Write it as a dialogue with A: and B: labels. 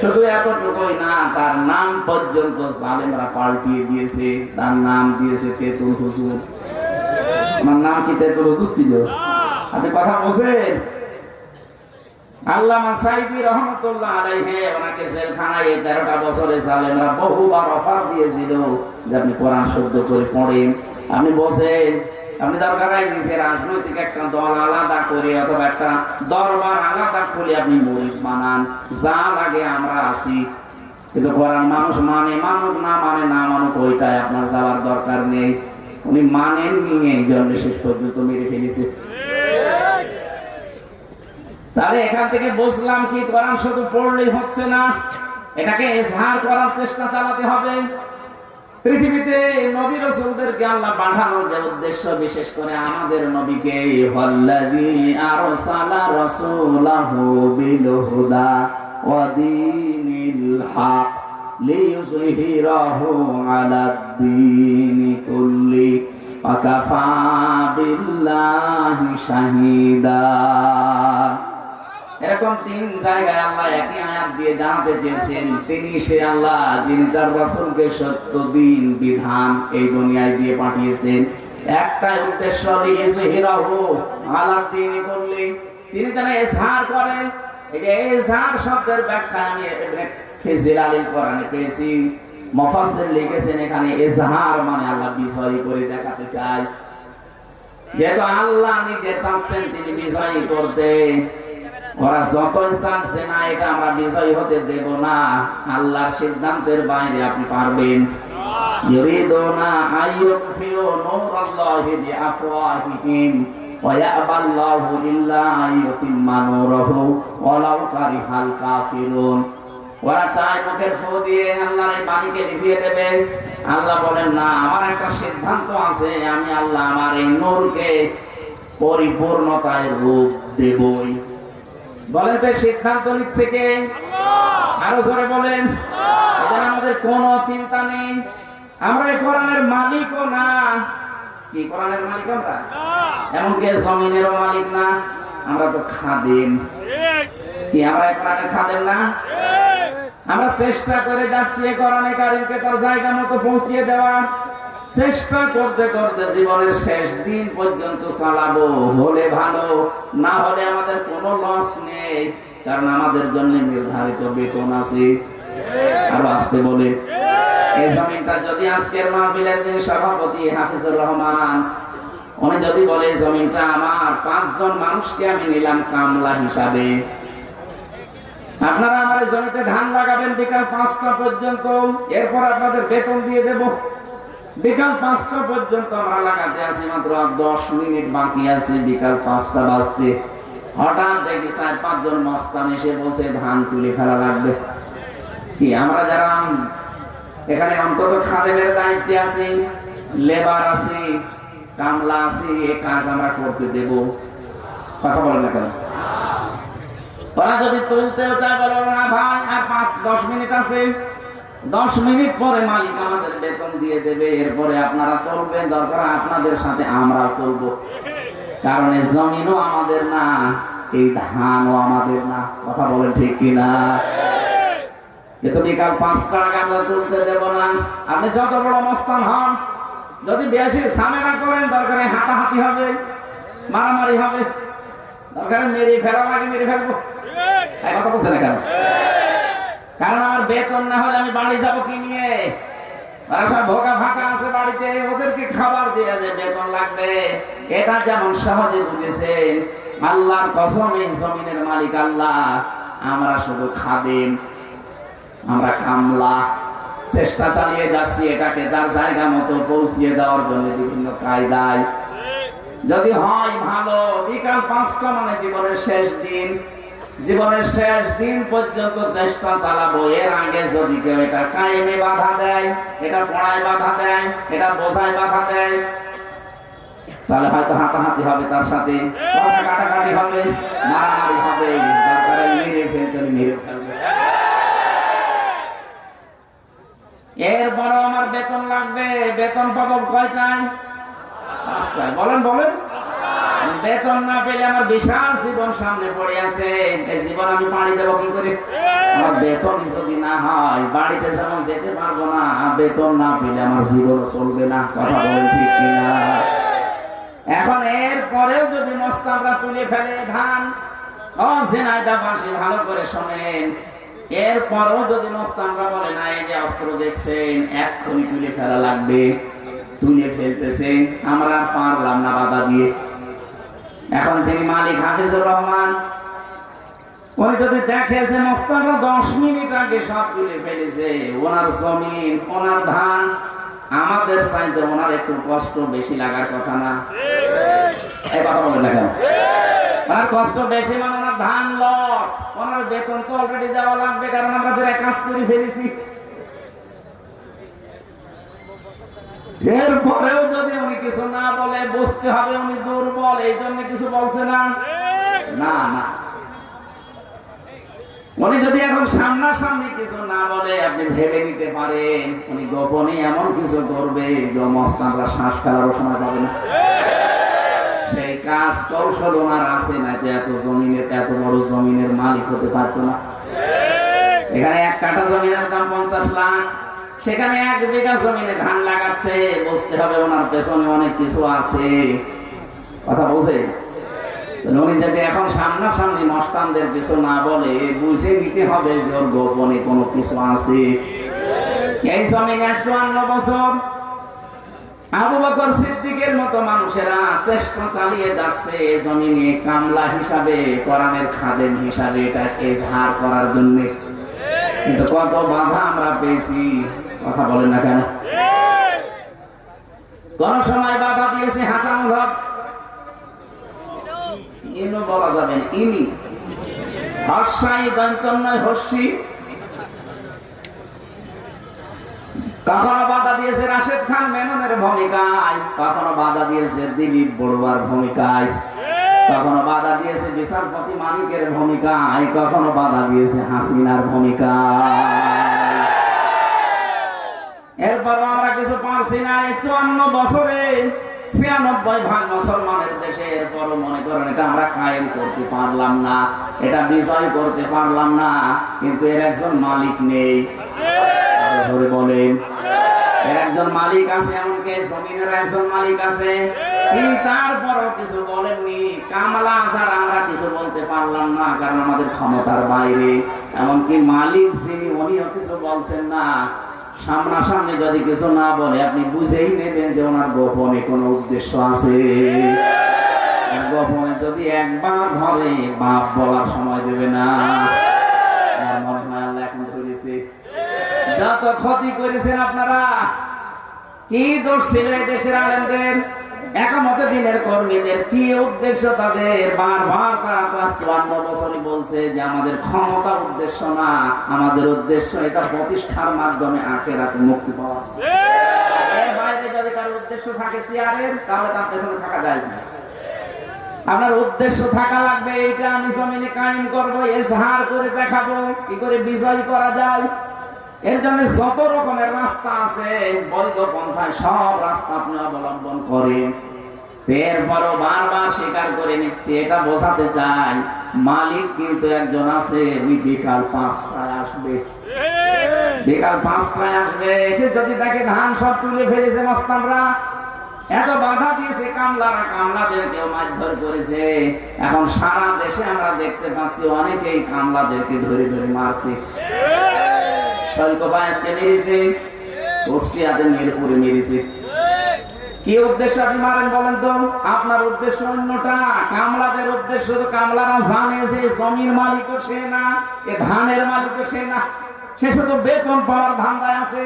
A: শুধু এতটুকুই না, তার নাম পর্যন্ত সালেমরা পাল্টিয়ে দিয়েছে। তার নাম দিয়েছে তেতুল হুজুর। আমার নাম কি তেতুল হুজুর ছিল? আপনি কথা বলছেন? আল্লামা সাইদি রহমতুল্লাহ আলাইহি ওনাকে জেলখানায় 13টা বছরে জালেমরা বহুবার অফার দিয়েছিল যে আপনি কোরআন শুদ্ধ করে পড়েন। আপনি বলছেন আপনি দরকার হয় নিজে রাজনৈতিক একটা দল আলাদা করে অথবা একটা দরবার আলাদা খুলে আপনি মরিদ বানান। যা লাগে আমরা আছি। কিন্তু কোরআন মানুষ মানে মানুক না মানে না মানুক, ওইটাই আপনার যাওয়ার দরকার নেই। উনি মানেন নিয়ে এই জন্য শেষ পর্যন্ত মেরে ফেলেছে। তাহলে এখান থেকে বুঝলাম কি, কোরআন শুধু পড়লেই হচ্ছে না। এটাকে এজহার করার চেষ্টা চালাতে হবে। পৃথিবীতে নবী রাসূলদেরকে আল্লাহ পাঠানোর যে উদ্দেশ্য, বিশেষ করে আমাদের নবীকে হল্লাযী আরসালা রাসূলাহু বিল ওয়া দীনিল হক লিইয়ুযহিরাহু আলাদ দীনি কুল্লি বিল্লাহি শাহিদা। এরকম তিন জায়গায় আল্লাহ একই আয়াত দিয়ে জানাতে চেয়েছেন, তিনি সে আল্লাহ যিনি তার রাসূলকে সত্য দিন বিধান এই দুনিয়ায় দিয়ে পাঠিয়েছেন। একটা উদ্দেশ্য লিইজহিরাহু আলা দীনি করলে তিনি যেন এজহার করেন। এই যে এজহার শব্দের ব্যাখ্যা আমি ফিজিল কোরআনে পেয়েছি। লিখেছেন এখানে এজহার মানে আল্লাহ বিজয়ী করে দেখাতে চায়। যেহেতু আল্লাহ নিজে চাচ্ছেন তিনি বিজয়ী করতে ওরা যতই চাচ্ছে না এটা আমরা বিজয়ী হতে দেব না আল্লাহর সিদ্ধান্তের বাইরে আপনি পারবেন ইউরিদুনা আইয়ুফিউ নূরাল্লাহি বিআফওয়াহিহিম ويأبى الله إلا أن يتم نوره ولو كره الكافرون ওরা চায় মুখের ফু দিয়ে আল্লাহর এই বাণীকে লিখিয়ে দেবে আল্লাহ বলেন না আমার একটা সিদ্ধান্ত আছে আমি আল্লাহ আমার এই নূরকে পরিপূর্ণতায় রূপ দেবই বলেন তো সিদ্ধান্ত নিচ্ছে কে? আরও জোরে বলেন। আমাদের কোনো চিন্তা নেই। আমরা কোরআনের মালিকও না। কি কোরআনের মালিক আমরা? এমনকি জমিনেরও মালিক না। আমরা তো খাদেম। কি আমরা এই কোরআনের খাদেম না? আমরা চেষ্টা করে যাচ্ছি কোরআনে কারিমকে তার জায়গা মতো পৌঁছিয়ে দেওয়া চেষ্টা করতে করতে জীবনের শেষ দিন পর্যন্ত চালাবো, হলে ভালো। না হলে আমাদের কোনো লস নেই, কারণ আমাদের জন্য নির্ধারিত বেতন আছে। আরও আসতে বলে, এই যদি আজকের মাহফিলের যিনি সভাপতি হাফিজুর রহমান, উনি যদি বলে, এই জমিনটা আমার, পাঁচজন মানুষকে আমি নিলাম কামলা হিসাবে। আপনারা আমার জমিতে ধান লাগাবেন বিকাল পাঁচটা পর্যন্ত, এরপর আপনাদের বেতন দিয়ে দেব। বিকাল পাঁচটা পর্যন্ত আমরা লাগাতে আছি মাত্র দশ মিনিট বাকি আছে, বিকাল পাঁচটা বাজতে। হঠাৎ দেখি চার পাঁচজন মস্তান এসে বসে ধান তুলে ফেলা লাগবে। কি, আমরা যারা এখানে অন্তত খাদেমের দায়িত্বে আছি, লেবার আছি, কামলা আছি এই কাজ আমরা করতে দেব। কথা বলেন না কেন? ওরা যদি তুলতেও চায় বলো, না ভাই, আর পাঁচ, দশ মিনিট আছে। দশ মিনিট পরে মালিক আমাদের বেতন দিয়ে দেবে, এরপরে আপনারা তুলবেন দরকার আপনাদের সাথে আমরাও তুলবো কারণ এই জমিনও আমাদের না, এই ধানও আমাদের না। কথা বলেন ঠিক কিনা? আমরা তুলতে দেবো না। আপনি যত বড় মস্তান হন, যদি বেশি ঝামেলা করেন, দরকারে হাতাহাতি হবে, মারামারি হবে। দরকারে মেরে ফেলা লাগে মেরে ফেলব। কথা বলছে না কেন? কারণ আমার বেতন না হলে আমি বাড়ি যাব কি নিয়ে? ফাঁকা আছে বাড়িতে, ওদেরকে খাবার দিয়ে যে বেতন লাগবে। এটা যেমন সহজে আল্লাহর কসম এই জমিনের মালিক আল্লাহ, আমরা শুধু খাদেম, আমরা কামলা। চেষ্টা চালিয়ে যাচ্ছি এটাকে তার জায়গা মতো পৌঁছিয়ে দেওয়ার জন্য বিভিন্ন কায়দায়। যদি হয় ভালো, বিকাল পাঁচটা মানে জীবনের শেষ দিন। জীবনের শেষ দিন পর্যন্ত চেষ্টা চালাবো। এর আগে যদি কেউ এটা কায়েমে বাধা দেয়, এটা পড়ায় বাধা দেয়, এটা বোঝায় বাধা দেয়, তাহলে হয়তো হাতাহাতি হবে তার সাথে কাটাকাটি হবে, মারামারি হবে দরকারে মেরে ফেলতে, মেরে ফেলবে। এরপরও আমার বেতন লাগবে, বেতন পাবো কয়টায়? বলেন বলেন। বেতন না পেলে আমার বিশাল জীবন সামনে পড়ে আছে। এই জীবন আমি পাড়ি দেবো কি করে? আমার বেতনই যদি না হয়, বাড়িতে যেমন যেতে পারব না, বেতন না পেলে আমার জীবন চলবে না। কথা বলেন ঠিক কিনা? এখন এর পরেও যদি মস্তাবরা তুলে ফেলে ধান, ও জেনাইদা বাসি ভালো করে শোনেন। এর পরেও যদি মস্তানরা বলে, না, এই যে অস্ত্র দেখছেন, এক্ষুনি তুলে ফেলা লাগবে। তুলে ফেলতেছে আমরা পারলাম না বাধা দিয়ে। এখন যিনি মালিক হাফিজুর রহমান উনি যদি দেখে যে মস্তানরা দশ মিনিট আগে সব তুলে ফেলেছে ওনার জমিন ওনার ধান আমাদের চাইতে ওনার একটু কষ্ট বেশি লাগার কথা না। এই কথা বলেন না কেন? ওনার কষ্ট বেশি মানে ওনার ধান লস ওনার বেতন তো অলরেডি দেওয়া লাগবে কারণ আমরা প্রায় কাজ করে ফেলেছি। এরপরেও যদি উনি কিছু না বলে বুঝতে হবে উনি দুর্বল। এই জন্য কিছু বলছে না। না না। উনি যদি এখন সামনাসামনি কিছু না বলে আপনি ভেবে নিতে পারেন উনি গোপনে এমন কিছু করবে যে মস্তানরা শ্বাস ফেলারও সময় পাবে না। সেই কাজ কৌশল ওনার আছে না যে এত জমিনের এত বড় জমিনের মালিক হতে পারতো না। এখানে এক কাঠা জমিনের দাম পঞ্চাশ লাখ। সেখানে এক বিঘা জমিনে ধান লাগাচ্ছে, বুঝতে হবে ওনার পেছনে অনেক কিছু আছে। কথা বলছে উনি যদি এখন সামনাসামনি মস্তানদের কিছু না বলে, বুঝে নিতে হবে যে ওর গোপনে কোনো কিছু আছে। এই জমিনে চুয়ান্ন বছর আবু বকর সিদ্দিকের মতো মানুষেরা চেষ্টা চালিয়ে যাচ্ছে এই জমিনে কামলা হিসাবে, কোরআনের খাদেম হিসাবে এটা এজহার করার জন্য। কিন্তু কত বাধা আমরা পেয়েছি। কথা বলেন না কেন? কোন সময় বাধা দিয়েছে হাসানুল হক ইনু বলা যাবে না? ইনি হর্ষাই হর্ষি কখনো বাধা দিয়েছে রাশেদ খান মেননের ভূমিকায়, কখনো বাধা দিয়েছে দিলীপ বড়ুয়ার ভূমিকায়, কখনো বাধা দিয়েছে বিচারপতি মানিকের ভূমিকায়, কখনো বাধা দিয়েছে হাসিনার ভূমিকায়। এরপরও আমরা কিছু পারছি না। এই চুয়ান্ন বছরে ছিয়ানব্বই ভাগ মুসলমানের দেশে এরপরও মনে করেন এটা আমরা কায়েম করতে পারলাম না, এটা বিজয় করতে পারলাম না, কিন্তু এর একজন মালিক নেই। বলেন। এর একজন মালিক আছে এমনকি জমিনের একজন মালিক আছে? তারপরও কিছু বলেননি। কামলা ছাড়া আমরা কিছু বলতে পারলাম না, কারণ আমাদের ক্ষমতার বাইরে। এমনকি মালিক যিনি, উনিও কিছু বলছেন না। সামনাসামনি যদি কিছু না বলে, আপনি বুঝেই নেবেন যে ওনার গোপনে কোনো উদ্দেশ্য আছে। গোপনে যদি একবার ধরে, বাপ বলার সময় দেবে না। মনে ধরেছে। যত ক্ষতি করেছেন আপনারা, কি দোষ ছিল দেশের আলেমদের? একমতে দিনের কর্মীদের কি উদ্দেশ্য তাদের? বারবার তারা চুয়ান্ন বছরই বলছে যে আমাদের ক্ষমতা উদ্দেশ্য না আমাদের উদ্দেশ্য এটা প্রতিষ্ঠার মাধ্যমে আখেরাতে মুক্তি পাওয়া। এর বাইরে যদি কারও উদ্দেশ্য থাকে চেয়ারের তাহলে তার পেছনে থাকা যায় না। আপনার উদ্দেশ্য থাকা লাগবে এটা আমি জমিনে কায়েম করব এজহার করে দেখাবো কি করে বিজয় করা যায়? এর জন্য যত রকমের রাস্তা আছে বৈধ পন্থায় সব রাস্তা আপনি অবলম্বন করেন। এরপরও বারবার স্বীকার করে নিচ্ছি, এটা বোঝাতে চাই, মালিক কিন্তু একজন আছে উনি বিকাল পাঁচটায় আসবে। বিকাল পাঁচটায় আসবে, এসে যদি দেখে ধান সব তুলে ফেলেছে মস্তানরা, এত বাধা দিয়েছে কামলারা, কামলাদেরকেও মারধর করেছে। এখন সারা দেশে আমরা দেখতে পাচ্ছি, অনেকেই কামলাদেরকে ধরে ধরে মারছে। কি উদ্দেশ্য আপনি মারেন বলেন তো? আপনার উদ্দেশ্য অন্যটা। কামলাদের উদ্দেশ্য তো কামলারা জানে যে জমির মালিক সে না, এ ধানের মালিক সে না। সে শুধু বেতন পাওয়ার ধান্দায় আছে।